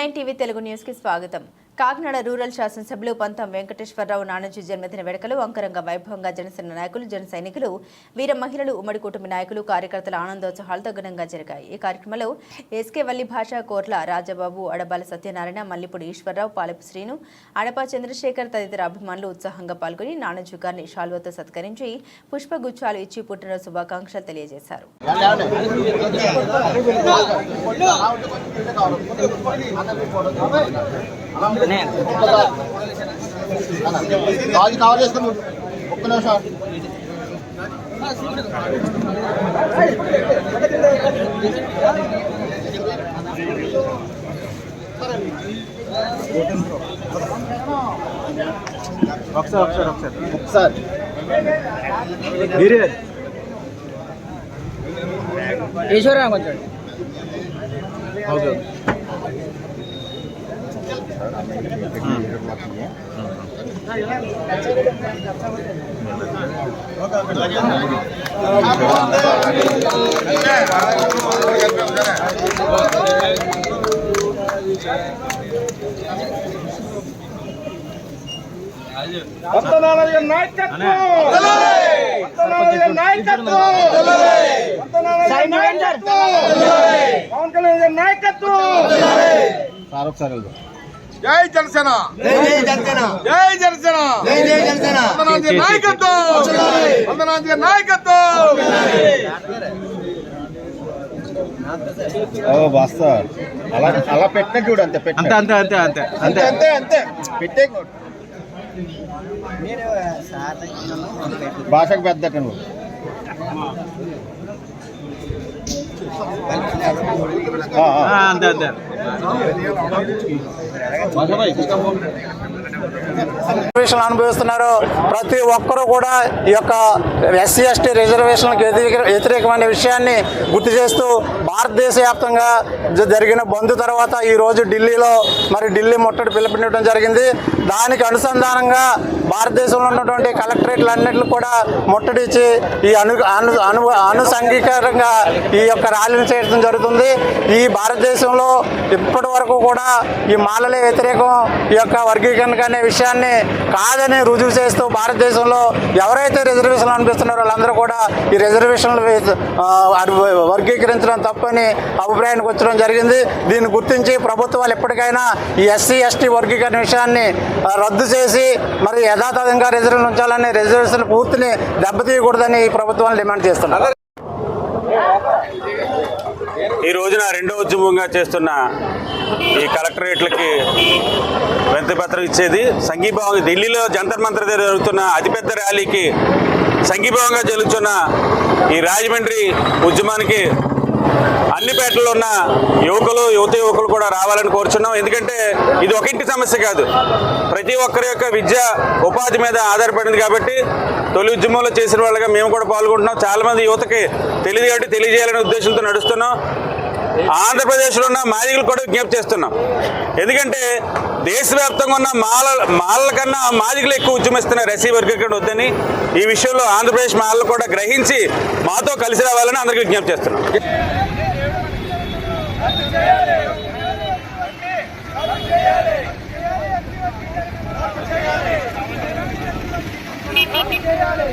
Nine TV Telugu న్యూస్కి స్వాగతం. Kakinada rural శాసనసభ్యులు పంతం వెంకటేశ్వరరావు నానాజీ జన్మదిన వేడుకలు అంకరంగ వైభవంగా జనసేన నాయకులు జన సైనికులు వీర మహిళలు ఉమ్మడి కుటుంబ నాయకులు కార్యకర్తల ఆనందోత్సవాలతో ఘనంగా జరిగాయి. ఈ కార్యక్రమంలో ఎస్కే వల్లి భాష కోర్ల రాజబాబు అడబాల సత్యనారాయణ మల్లిపూడి ఈశ్వరరావు పాలపు శ్రీను అడప చంద్రశేఖర్ తదితర అభిమానులు ఉత్సాహంగా పాల్గొని నానాజీ గారిని షాల్వతో సత్కరించి పుష్పగుచ్చాలు ఇచ్చి పుట్టినరోజు శుభాకాంక్షలు తెలియజేశారు. రాజు కవర్ చేసుకుని ఒక్క నిమిషం ఒకసారి ఒకసారి ఒకసారి ఒకసారి మీరే ఈశ్వరరావు కొంచెం ఓకే నాయకత్వం! వందనాల నాయకత్వం! వందనాల నాయకత్వం! పవన్ నాయకత్వం సార్ ఒకసారి వెళ్దాం. జై జనసేన. జై జనసేన. వందనాల నాయకత్వం. వందనాల నాయకత్వం. ఓ బస్తా అలా అలా పెట్టిన చూడు అంతే అంతే అంతే అంతే అంతే అంతే. అంతే అంతే పెట్టే భాషకు పెద్దట నువ్వు. ఆ, ఆ. ఆ, అంతే అంతే రిజర్వేషన్లు అనుభవిస్తున్నారు. ప్రతి ఒక్కరూ కూడా ఈ యొక్క ఎస్సీ ఎస్టీ రిజర్వేషన్లకు వ్యతిరేక వ్యతిరేకమైన విషయాన్ని గుర్తు చేస్తూ భారతదేశ వ్యాప్తంగా జరిగిన బంద్ తర్వాత ఈ రోజు ఢిల్లీలో మరి ఢిల్లీ ముట్టడి పిలుపునివ్వడం జరిగింది. దానికి అనుసంధానంగా భారతదేశంలో ఉన్నటువంటి కలెక్టరేట్లు అన్నింటిని కూడా ముట్టడిచ్చి ఈ అను అను అను అనుసంఘీకరంగా ఈ యొక్క ర్యాలీని చేయడం జరుగుతుంది. ఈ భారతదేశంలో ఇప్పటి వరకు కూడా ఈ మాలలే వ్యతిరేకం ఈ యొక్క వర్గీకరణ అనే విషయాన్ని కాదని రుజువు చేస్తూ భారతదేశంలో ఎవరైతే రిజర్వేషన్లు అనిపిస్తున్నారో వాళ్ళందరూ కూడా ఈ రిజర్వేషన్లు వర్గీకరించడం తప్పని అభిప్రాయానికి వచ్చడం జరిగింది. దీన్ని గుర్తించి ప్రభుత్వాలు ఎప్పటికైనా ఈ ఎస్సీ ఎస్టీ వర్గీకరణ విషయాన్ని రద్దు చేసి మరి యథాతథంగా రిజర్వేషన్ ఉంచాలని రిజర్వేషన్ పూర్తిని దెబ్బతీయకూడదని ఈ ప్రభుత్వాన్ని డిమాండ్ చేస్తున్నారు. ఈ రోజున రెండో ఉద్యమంగా చేస్తున్న ఈ కలెక్టరేట్లకి వినతిపత్రం ఇచ్చేది. సంఘీభావం ఢిల్లీలో జంతర్ మంతర్ దగ్గర జరుగుతున్న అతిపెద్ద ర్యాలీకి సంఘీభావంగా జరుగుతున్న ఈ రాజమండ్రి ఉద్యమానికి అన్ని పేటల్లో ఉన్న యువకులు యువత యువకులు కూడా రావాలని కోరుచున్నాం. ఎందుకంటే ఇది ఒక ఇంటి సమస్య కాదు. ప్రతి ఒక్కరి యొక్క విద్య ఉపాధి మీద ఆధారపడింది కాబట్టి తొలి ఉద్యమంలో చేసిన వాళ్ళగా మేము కూడా పాల్గొంటున్నాం. చాలామంది యువతకి తెలియదు కాబట్టి తెలియజేయాలనే ఉద్దేశంతో నడుస్తున్నాం. ఆంధ్రప్రదేశ్లో ఉన్న మాదిగులు కూడా విజ్ఞప్తి చేస్తున్నాం. ఎందుకంటే దేశవ్యాప్తంగా ఉన్న మాల మాలల కన్నా మాదిగులు ఎక్కువ ఉద్యమిస్తున్నారు ఎస్సీ వర్గీకరణ వద్దని ఈ విషయంలో ఆంధ్రప్రదేశ్ మాలలు కూడా గ్రహించి మాతో కలిసి రావాలని అందరికీ విజ్ఞప్తి చేస్తున్నాం. చేయాలి